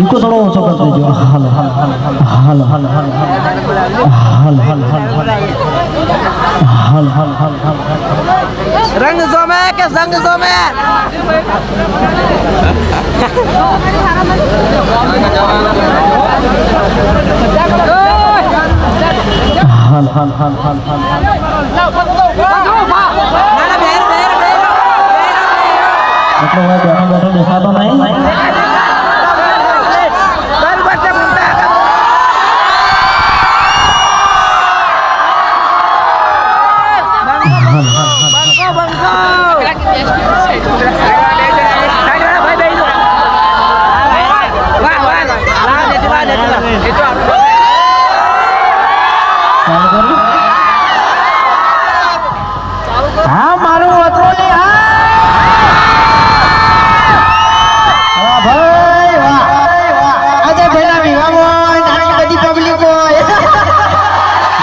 Eco થોડો ઓછો કરી દેજો હાલો હાલો હાલો હાલો હાલો હાલો હાલો હાલો હાલો હાલો રંગ જોમે કે સંગ જોમે હાલ હાલ હાલ હાલ હાલ ના બેર બેર બેર એટલે હવે બેઠો બેઠો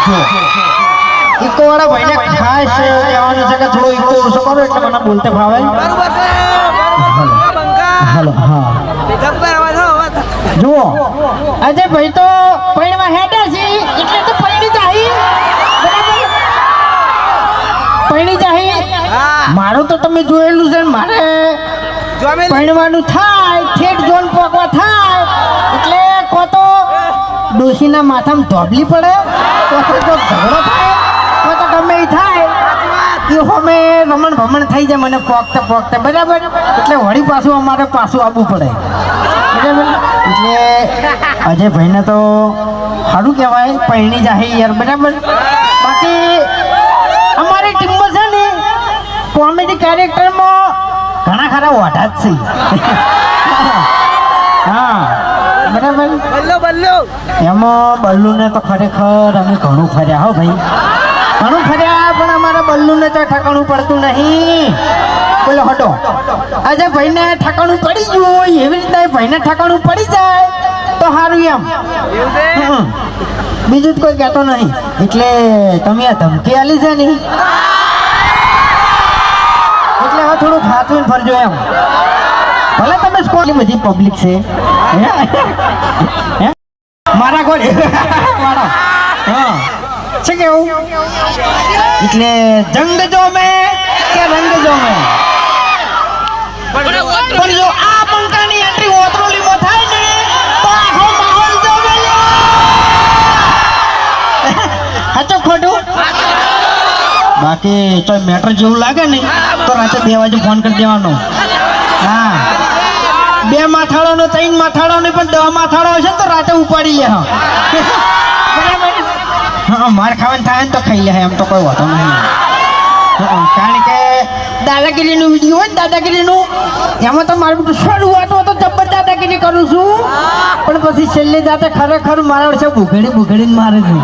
જો ઇકો વાળા ભાઈને ખાસ કહેવાનું છે. કે થોડો ઇકો ઓછો કરો એટલે મને બોલતે ફાવે. છે છે. હાલો હા. જુઓ અજય ભાઈ તો પૈણમાં હેડે છે એટલે તો પૈણી જાહી. પૈણી જાહી. મારું તો તમે જોયેલું છે મારે પૈણવાનું થાય ઠેઠ જોન પોકવા થાય એટલે કો તો ડોશીના માથામાં ધોબલી પડે? પછી તો ઝઘડો થાય? કો તો ગમે એ થાય. એ અમે રમણ ભમણ થઈ જાય, મને પોકતે પોકતા બરાબર? એટલે વળી પાછું અમારે પાછું આવવું પડે. બરાબર? એટલે અજયભાઈને તો સારું કહેવાય પહેણી જાહે યાર. બરાબર? બાકી અમારી ટીમમાં છે ને, કોમેડી કેરેક્ટરમાં ઘણા ખરા વાઢા જ છે. હા. બરાબર? બલ્લો બલ્લો. એમાં બલ્લુને તો ખરેખર અમે ઘણું ફર્યા હો ભાઈ. ઘણું ફર્યા પણ અમારા બલ્લુને તો ઠકાણું પડતું નહીં. બોલો હટો. આજે ભાઈને ઠકાણું પડી ગયું એવી રીતે ભાઈને ઠકાણું પડી જાય તો સારું એમ. બીજું જ કોઈ કહેતો નહીં. એટલે તમે આ ધમકી આલી છે ને એટલે હવે થોડું ખાતું ફરજો એમ. ભલે તમે સ્કોટલી બધી પબ્લિક છે? મારા કોણ મારા હા. છે કેવું? એટલે જંગ જો મે કે રંગ જો મે? પણ જો આ પંખાની એન્ટ્રી ઓતરોલીમાં થાય ને તો આખો માહોલ જો. સાચું ખોટું? બાકી તો મેટર જેવું લાગે ને તો રાતે બે વાગે ફોન કરી દેવાનો. હા. બે માથાળો નો, ત્રણ માથાળો ને, પણ દહ માથાળો હશે તો રાતે ઉપાડી લે, હા. માર ખાવાનું થાય ને તો ખાઈ લે એમ તો કોઈ વાતો નહીં. કારણ કે દાદાગીરીનું વીડિયો હોય ને, દાદાગીરીનું, એમાં તો મારું બધું શરૂઆતમાં તો જબ્બર દાદાગીરી કરું છું. પણ પછી છેલ્લે જાતે ખરેખર મારા વર્ષે બુઘડી બુઘડીને મારે છે.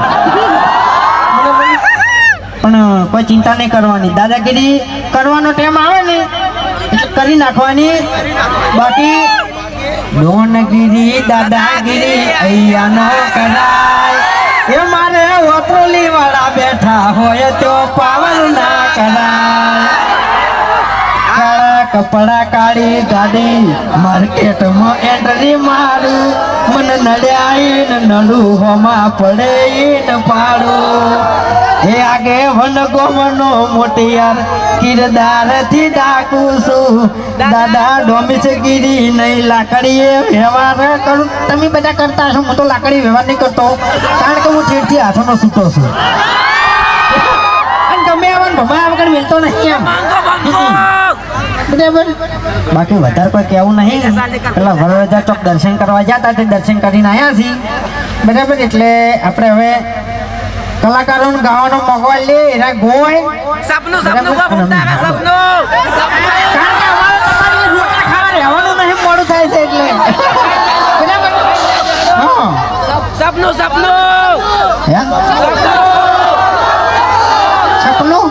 પણ કોઈ ચિંતા નહીં કરવાની. દાદાગીરી કરવાનો ટાઈમ આવે ને કરી નાખવાની. બાકી લોનગીરી, દાદાગીરી અહીંયા ન કરાય. એ મારે વતરોલી વાળા બેઠા હોય તો પાવન ના કરાય. કાઢી કાળી ગાડી માર્કેટમાં એન્ટ્રી મારું. મન નડ્યા ને નડું હોમાં પડે ને પાડું. એ આગે વન ગોમનો મોટિયાર કિરદારથી ડાકું છું. દાદા ડોમિસ ગીરી નહીં લાકડીએ વ્યવહાર કરું. તમે બધા કરતા છો હું તો લાકડી વ્યવહાર નહીં કરતો. કારણ કે હું ઠેઠથી હાથોનો સૂતો છું. અને તમે આવવાનું ભમા વગર મિલતો નહીં એમ. બરાબર? બાકી વધારે કોઈ કહેવું નહીં. પેલા વડોદરા ચોક દર્શન કરવા જતા તે દર્શન કરીને આવ્યા છીએ. બરાબર? એટલે આપણે હવે કલાકારોને ગાવાનો મોગવાઈ લે એના ગોય સપનું રહેવાનું નહીં મોડું થાય છે એટલે. બરાબર? સપનું સપનું. સપનું?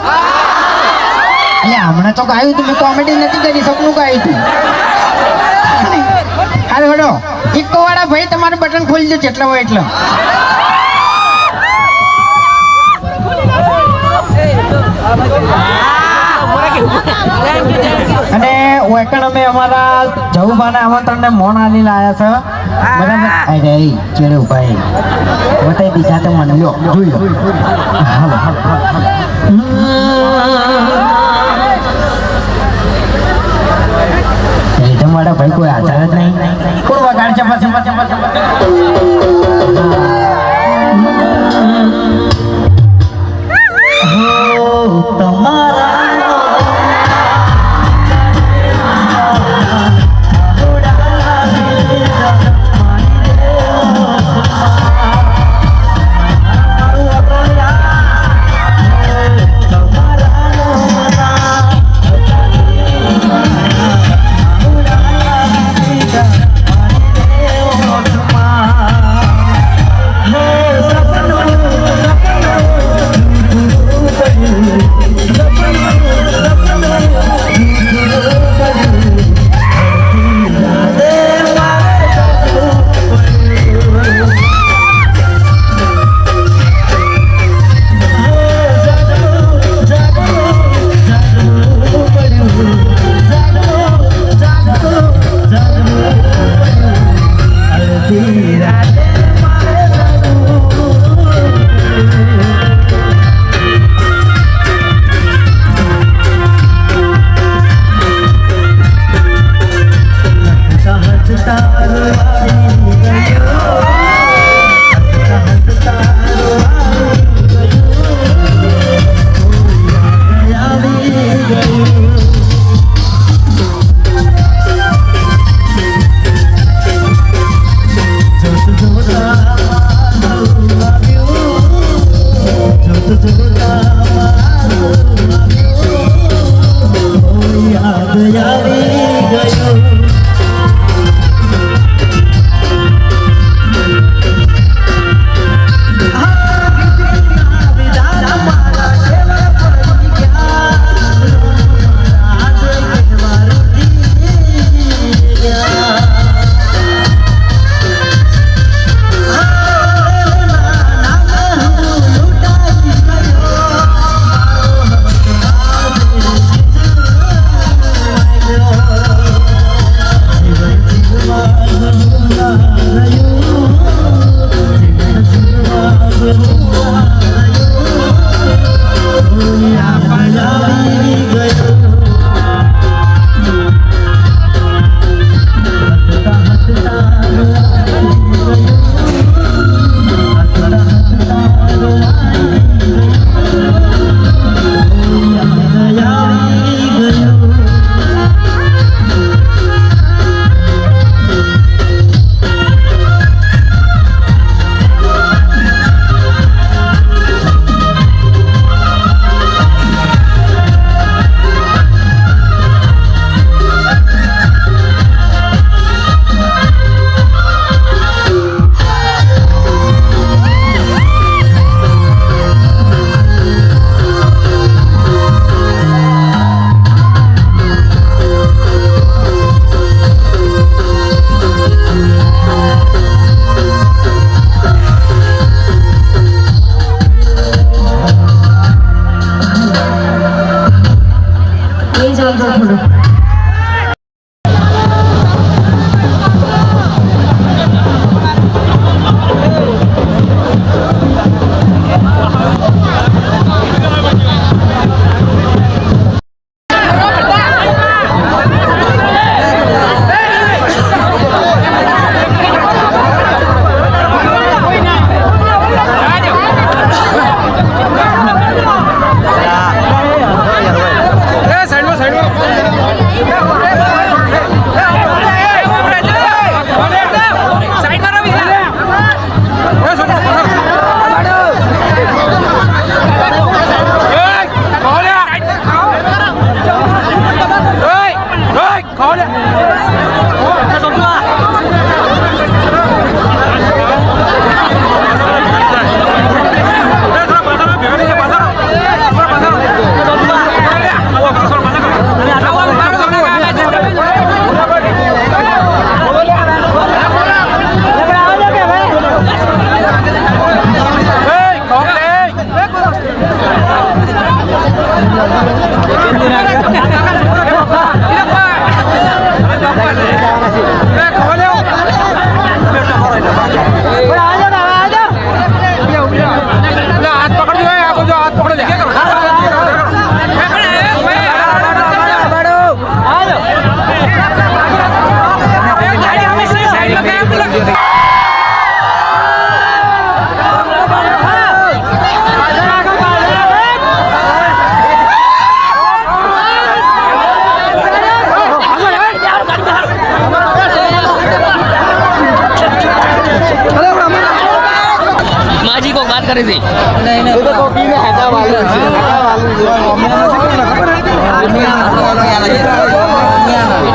એટલે હમણાં તો ગાયું તું, મેં કોમેડી નથી કરી, સપનું ગાયું તું. અરે વડો ઇકો વાળા ભાઈ, તમારું બટન ખોલી દો, જેટલો હોય એટલો. અને વેકણ, અમે અમારા જવુભાના આમંત્રણને મોણ આલી લાયા છે. બરાબર? અરે ભાઈ બતાવી દીધા તો મને. જોઈ લો વાળા ભાઈ કોઈ હાજર જ નહીં. પૂર્વ ગાડ છે પછી. যাবে গায়ক